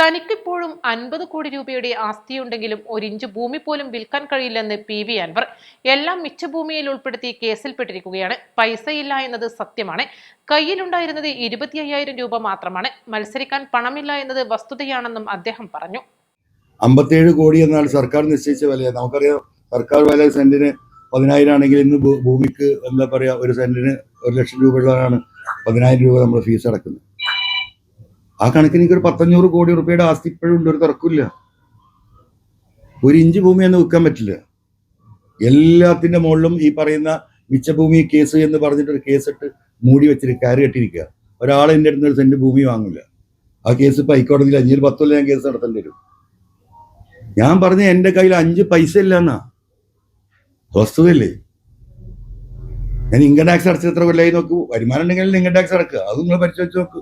തനിക്കിപ്പോഴും അൻപത് കോടി രൂപയുടെ ആസ്തിയുണ്ടെങ്കിലും ഒരിഞ്ച് ഭൂമി പോലും വിൽക്കാൻ കഴിയില്ലെന്ന് പി വി അൻവർ. എല്ലാം മിച്ചഭൂമിയിൽ ഉൾപ്പെടുത്തി കേസിൽപ്പെട്ടിരിക്കുകയാണ്. പൈസയില്ല എന്നത് സത്യമാണ്. കയ്യിലുണ്ടായിരുന്നത് ഇരുപത്തി അയ്യായിരം രൂപ മാത്രമാണ്. മത്സരിക്കാൻ പണമില്ല എന്നത് വസ്തുതയാണെന്നും അദ്ദേഹം പറഞ്ഞു. അമ്പത്തേഴ് കോടി എന്നാൽ സർക്കാർ നിശ്ചയിച്ച വില നമുക്കറിയാം സർക്കാർ വില സെന്റിന് പതിനായിരം ആണെങ്കിൽ ഇന്ന് ഭൂമിക്ക് എന്താ പറയാ ഒരു സെന്റിന് ഒരു ലക്ഷം രൂപയുള്ളതാണ് പതിനായിരം രൂപ നമ്മൾ ഫീസ് അടക്കുന്നത്. ആ കണക്കിന് എനിക്ക് ഒരു പത്തഞ്ഞൂറ് കോടി റുപ്യയുടെ ആസ്തി ഇപ്പോഴും ഉണ്ട് ഒരു തർക്കമില്ല ഒരു ഇഞ്ച് ഭൂമിയൊന്നും വിൽക്കാൻ പറ്റില്ല. എല്ലാത്തിന്റെ മുകളിലും ഈ പറയുന്ന മിച്ചഭൂമി കേസ് എന്ന് പറഞ്ഞിട്ട് ഒരു കേസിട്ട് മൂടി വെച്ചിട്ട് കയറി കെട്ടിയിരിക്കുക. ഒരാൾ എന്റെ അടുത്ത് ഒരു സെന്റ് ഭൂമി വാങ്ങില്ല ആ കേസ് ഇപ്പൊ ഹൈക്കോടതിയിൽ അഞ്ഞൂറ് പത്തൊല്ല ഞാൻ കേസ് നടത്തേണ്ടി വരും. ഞാൻ പറഞ്ഞ എന്റെ കയ്യിൽ അഞ്ച് പൈസ ഇല്ല എന്നാ. വസ്തുതയില്ലേ? ഞാൻ ഇൻകം ടാക്സ് അടച്ചത് എത്ര കൊല്ലായി നോക്കൂ? വരുമാനം ഉണ്ടെങ്കിൽ ഇൻകം ടാക്സ് അടക്കുക? അത് നിങ്ങൾ പരിശോധിച്ച് നോക്കൂ.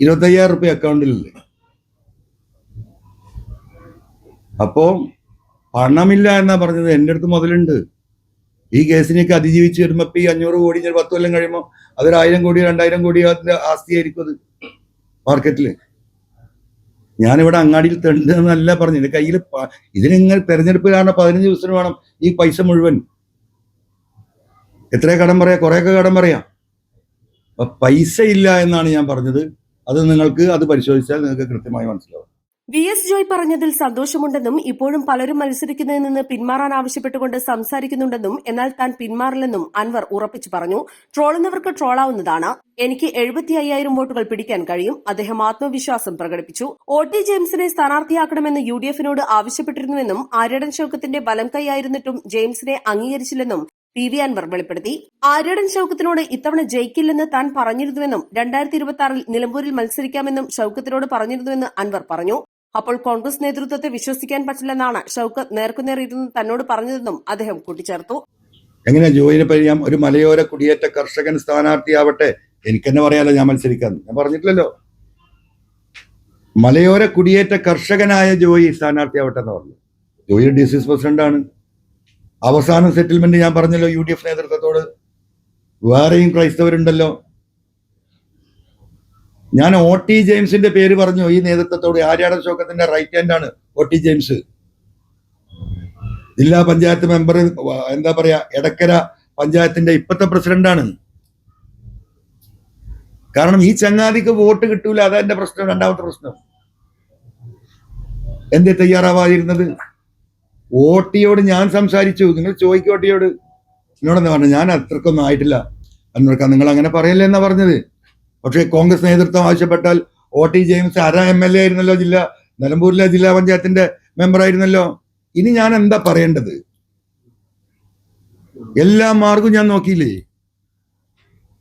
ഇരുപത്തയ്യായിരം റുപ്യ അക്കൗണ്ടിലല്ലേ അപ്പോ പണമില്ല എന്നാ പറഞ്ഞത്. എന്റെ അടുത്ത് മുതലുണ്ട്. ഈ കേസിനേക്ക് അതിജീവിച്ച് വരുമ്പോ ഈ അഞ്ഞൂറ് കോടി ഞാൻ പത്ത് കൊല്ലം കഴിയുമ്പോൾ അതൊരായിരം കോടി രണ്ടായിരം കോടി അതിന്റെ ആസ്തിയായിരിക്കും അത് മാർക്കറ്റിൽ ഞാനിവിടെ അങ്ങാടിയിൽ തെണ്ട് എന്നല്ല പറഞ്ഞു എന്റെ കയ്യിൽ ഇതിനിങ്ങനെ തെരഞ്ഞെടുപ്പ് കാരണം പതിനഞ്ച് ദിവസത്തിന് വേണം ഈ പൈസ മുഴുവൻ. എത്ര കടം പറയാം? കുറെയൊക്കെ കടം പറയാം. പൈസ ഇല്ല എന്നാണ് ഞാൻ പറഞ്ഞത്. അത് നിങ്ങൾക്ക് അത് പരിശോധിച്ചാൽ നിങ്ങൾക്ക് കൃത്യമായി മനസ്സിലാവും. വി എസ് ജോയ് പറഞ്ഞതിൽ സന്തോഷമുണ്ടെന്നും ഇപ്പോഴും പലരും മത്സരിക്കുന്നതിൽ നിന്ന് പിന്മാറാൻ ആവശ്യപ്പെട്ടുകൊണ്ട് സംസാരിക്കുന്നുണ്ടെന്നും എന്നാൽ താൻ പിന്മാറില്ലെന്നും അൻവർ ഉറപ്പിച്ചു പറഞ്ഞു. ട്രോളുന്നവർക്ക് ട്രോളാവുന്നതാണ്. എനിക്ക് എഴുപത്തി അയ്യായിരം വോട്ടുകൾ പിടിക്കാൻ കഴിയും. അദ്ദേഹം ആത്മവിശ്വാസം പ്രകടിപ്പിച്ചു. ഒ ടി ജെയിംസിനെ സ്ഥാനാർത്ഥിയാക്കണമെന്ന് യു ഡി എഫിനോട് ആവശ്യപ്പെട്ടിരുന്നുവെന്നും ആര്യടൻ ശോകത്തിന്റെ വലം കൈയായിരുന്നിട്ടും ജെയിംസിനെ അംഗീകരിച്ചില്ലെന്നും പി വി അൻവർ വെളിപ്പെടുത്തി ആര്യടൻ ഷൌക്കത്തിനോട് ഇത്തവണ ജയിക്കില്ലെന്ന് താൻ പറഞ്ഞിരുന്നുവെന്നും രണ്ടായിരത്തി ഇരുപത്തി ആറിൽ നിലമ്പൂരിൽ മത്സരിക്കാമെന്നും ഷൌക്കത്തിനോട് പറഞ്ഞിരുന്നുവെന്ന് അൻവർ പറഞ്ഞു. അപ്പോൾ കോൺഗ്രസ് നേതൃത്വത്തെ വിശ്വസിക്കാൻ പറ്റില്ലെന്നാണ് ഷൌക്കത്ത് നേർക്കുനേർ ഇരുന്ന് തന്നോട് പറഞ്ഞതെന്നും അദ്ദേഹം കൂട്ടിച്ചേർത്തു. എങ്ങനെ ജോയിനെ പരിചയം? ഒരു മലയോര കുടിയേറ്റ കർഷകൻ സ്ഥാനാർത്ഥിയാവട്ടെ. എനിക്കെന്നെ പറയാലോ ഞാൻ മത്സരിക്കാൻ. ഞാൻ പറഞ്ഞിട്ടില്ലല്ലോ. മലയോര കുടിയേറ്റ കർഷകനായ ജോയി സ്ഥാനാർത്ഥിയാവട്ടെ എന്ന് പറഞ്ഞു. ജോയി ഡി സി പ്രസിഡന്റാണ്. അവസാന സെറ്റിൽമെന്റ് ഞാൻ പറഞ്ഞല്ലോ യു ഡി എഫ് നേതൃത്വത്തോട്. വേറെയും ക്രൈസ്തവരുണ്ടല്ലോ. ഞാൻ ഒ ടി ജെയിംസിന്റെ പേര് പറഞ്ഞു ഈ നേതൃത്വത്തോട്. ആര്യാടൻ ശോകത്തിന്റെ റൈറ്റ് ഹാൻഡ് ആണ് ഒ ടി ജെയിംസ്. ജില്ലാ പഞ്ചായത്ത് മെമ്പർ എന്താ പറയാ എടക്കര പഞ്ചായത്തിന്റെ ഇപ്പത്തെ പ്രസിഡന്റാണ് കാരണം ഈ ചങ്ങാതിക്ക് വോട്ട് കിട്ടൂല അതാ എന്റെ പ്രശ്നം രണ്ടാമത്തെ പ്രശ്നം. എന്തേ തയ്യാറാവാതിരുന്നത്? ഓട്ടിയോട് ഞാൻ സംസാരിച്ചു. നിങ്ങൾ ചോദിക്കും ഓട്ടിയോട്. എന്നോടെന്ന് പറഞ്ഞു ഞാൻ അത്രക്കൊന്നും ആയിട്ടില്ല. അന്നോർക്ക നിങ്ങൾ അങ്ങനെ പറയല്ലേ എന്നാ പറഞ്ഞത്. പക്ഷേ കോൺഗ്രസ് നേതൃത്വം ആവശ്യപ്പെട്ടാൽ ഒ ടി ജെയിംസ് അര എം എൽ എ ആയിരുന്നല്ലോ ജില്ല നിലമ്പൂരിലെ ജില്ലാ പഞ്ചായത്തിന്റെ മെമ്പർ ആയിരുന്നല്ലോ. ഇനി ഞാൻ എന്താ പറയേണ്ടത്? എല്ലാ മാർഗവും ഞാൻ നോക്കിയില്ലേ?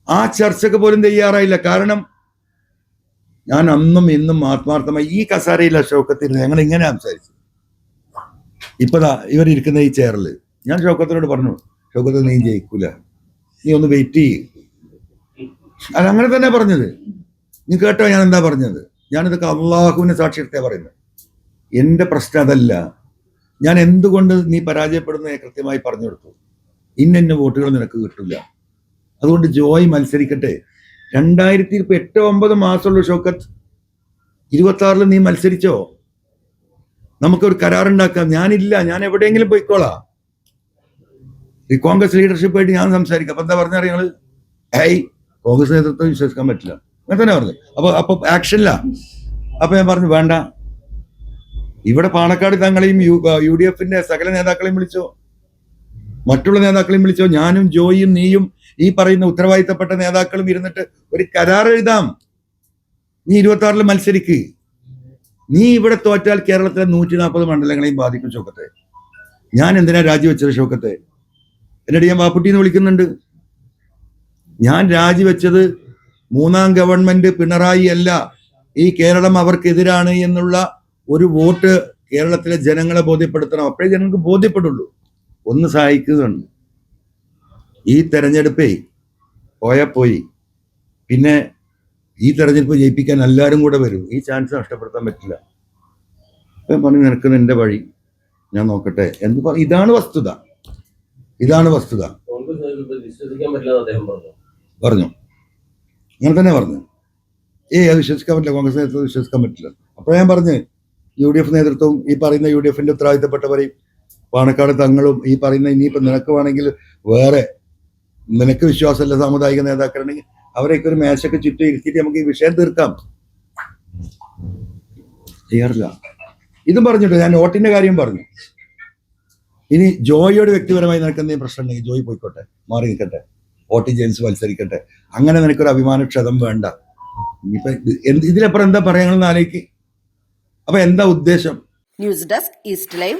ആ ചർച്ചക്ക് പോലും തയ്യാറായില്ല. കാരണം ഞാൻ അന്നും ഇന്നും ആത്മാർത്ഥമായി ഈ കസാരയില്ല അശോകത്തിൽ ഞങ്ങൾ ഇങ്ങനെ സംസാരിച്ചു. ഇപ്പതാ ഇവരിരിക്കുന്ന ഈ ചെയറിൽ ഞാൻ ഷോക്കത്തിനോട് പറഞ്ഞു ഷോക്കത്തിൽ നീ ജയിക്കൂല. നീ ഒന്ന് വെയിറ്റ് ചെയ്യ്. അത് അങ്ങനെ തന്നെ പറഞ്ഞത്. നീ കേട്ടോ ഞാൻ എന്താ പറഞ്ഞത്? ഞാനിതൊക്കെ അള്ളാഹുവിനെ സാക്ഷിയെടുത്തേ പറയുന്നത്. എന്റെ പ്രശ്നം അതല്ല. ഞാൻ എന്തുകൊണ്ട് നീ പരാജയപ്പെടുന്നത് കൃത്യമായി പറഞ്ഞു കൊടുത്തു. ഇന്ന വോട്ടുകൾ നിനക്ക് കിട്ടില്ല അതുകൊണ്ട് ജോയ് മത്സരിക്കട്ടെ. രണ്ടായിരത്തി എട്ട് ഒമ്പത് മാസമുള്ള ഷോക്കത്ത് ഇരുപത്തി ആറിൽ നീ മത്സരിച്ചോ? നമുക്കൊരു കരാറുണ്ടാക്കാം. ഞാനില്ല ഞാൻ എവിടെയെങ്കിലും പോയിക്കോളാം. ഈ കോൺഗ്രസ് ലീഡർഷിപ്പായിട്ട് ഞാൻ സംസാരിക്കാം. അപ്പൊ എന്താ പറഞ്ഞാൽ ഞങ്ങൾ ഹൈ കോൺഗ്രസ് നേതൃത്വം വിശ്വസിക്കാൻ പറ്റില്ല. അങ്ങനെ തന്നെ പറഞ്ഞു. അപ്പൊ അപ്പൊ ആക്ഷനില്ല അപ്പൊ ഞാൻ പറഞ്ഞു വേണ്ട. ഇവിടെ പാണക്കാട് തങ്ങളെയും യു യു ഡി എഫിന്റെ സകല നേതാക്കളെയും വിളിച്ചോ? മറ്റുള്ള നേതാക്കളെയും വിളിച്ചോ? ഞാനും ജോയിയും നീയും ഈ പറയുന്ന ഉത്തരവാദിത്തപ്പെട്ട നേതാക്കളും ഇരുന്നിട്ട് ഒരു കരാർ എഴുതാം. നീ ഇരുപത്തി ആറിൽ മത്സരിക്ക്. നീ ഇവിടെ തോറ്റാൽ കേരളത്തിലെ നൂറ്റി നാൽപ്പത് മണ്ഡലങ്ങളെയും ബാധിക്കും ഷോക്കത്തെ ഞാൻ എന്തിനാ രാജിവെച്ചത് ഷോക്കത്തെ എന്നിട്ട് ഞാൻ വാപ്പുട്ടി എന്ന് വിളിക്കുന്നുണ്ട്. ഞാൻ രാജിവെച്ചത് മൂന്നാം ഗവൺമെന്റ് പിണറായി അല്ല. ഈ കേരളം അവർക്കെതിരാണ് എന്നുള്ള ഒരു വോട്ട് കേരളത്തിലെ ജനങ്ങളെ ബോധ്യപ്പെടുത്തണം. അപ്പോഴേ ജനങ്ങൾക്ക് ബോധ്യപ്പെടുള്ളൂ. ഒന്ന് സഹായിക്കുന്നുണ്ട് ഈ തെരഞ്ഞെടുപ്പേ പോയാൽ പോയി. പിന്നെ ഈ തെരഞ്ഞെടുപ്പ് ജയിപ്പിക്കാൻ എല്ലാവരും കൂടെ വരും. ഈ ചാൻസ് നഷ്ടപ്പെടുത്താൻ പറ്റില്ല. ഞാൻ പറഞ്ഞു നിനക്ക് നിന്റെ വഴി ഞാൻ നോക്കട്ടെ എന്ന് പറ ഇതാണ് വസ്തുത. ഇതാണ് വസ്തുത. പറഞ്ഞു. പറഞ്ഞു അങ്ങനെ തന്നെ പറഞ്ഞു. ഏ അത് വിശ്വസിക്കാൻ പറ്റില്ല. കോൺഗ്രസ് നേതൃത്വം വിശ്വസിക്കാൻ പറ്റില്ല. അപ്പോൾ ഞാൻ പറഞ്ഞ് യു ഡി എഫ് നേതൃത്വവും ഈ പറയുന്ന യു ഡി എഫിന്റെ ഉത്തരവാദിത്തപ്പെട്ടവരെയും പാണക്കാട് തങ്ങളും ഈ പറയുന്ന ഇനിയിപ്പോൾ നിനക്ക് വേണമെങ്കിൽ വേറെ നിനക്ക് വിശ്വാസമല്ല സാമുദായിക നേതാക്കളുണ്ടെങ്കിൽ അവരെയൊക്കെ ഒരു മേശക്ക് ചുറ്റും ഇരുത്തിയിട്ട് നമുക്ക് ഈ വിഷയം തീർക്കാം. ചെയ്യാറില്ല ഇതും പറഞ്ഞിട്ട് ഞാൻ നോട്ടിന്റെ കാര്യം പറഞ്ഞു. ഇനി ജോയിയോട് വ്യക്തിപരമായി നിനക്ക് എന്തെങ്കിലും പ്രശ്നം ഉണ്ടെങ്കിൽ ജോയി പോയിക്കോട്ടെ മാറി നിൽക്കട്ടെ ഓട്ടി ജെയിംസ് മത്സരിക്കട്ടെ. അങ്ങനെ നിനക്കൊരു അഭിമാനക്ഷതം വേണ്ട. ഇനിയിപ്പൊ ഇതിലപ്പുറം എന്താ പറയണമെന്ന് ആലോചിക്ക്. അപ്പൊ എന്താ ഉദ്ദേശം? News desk east live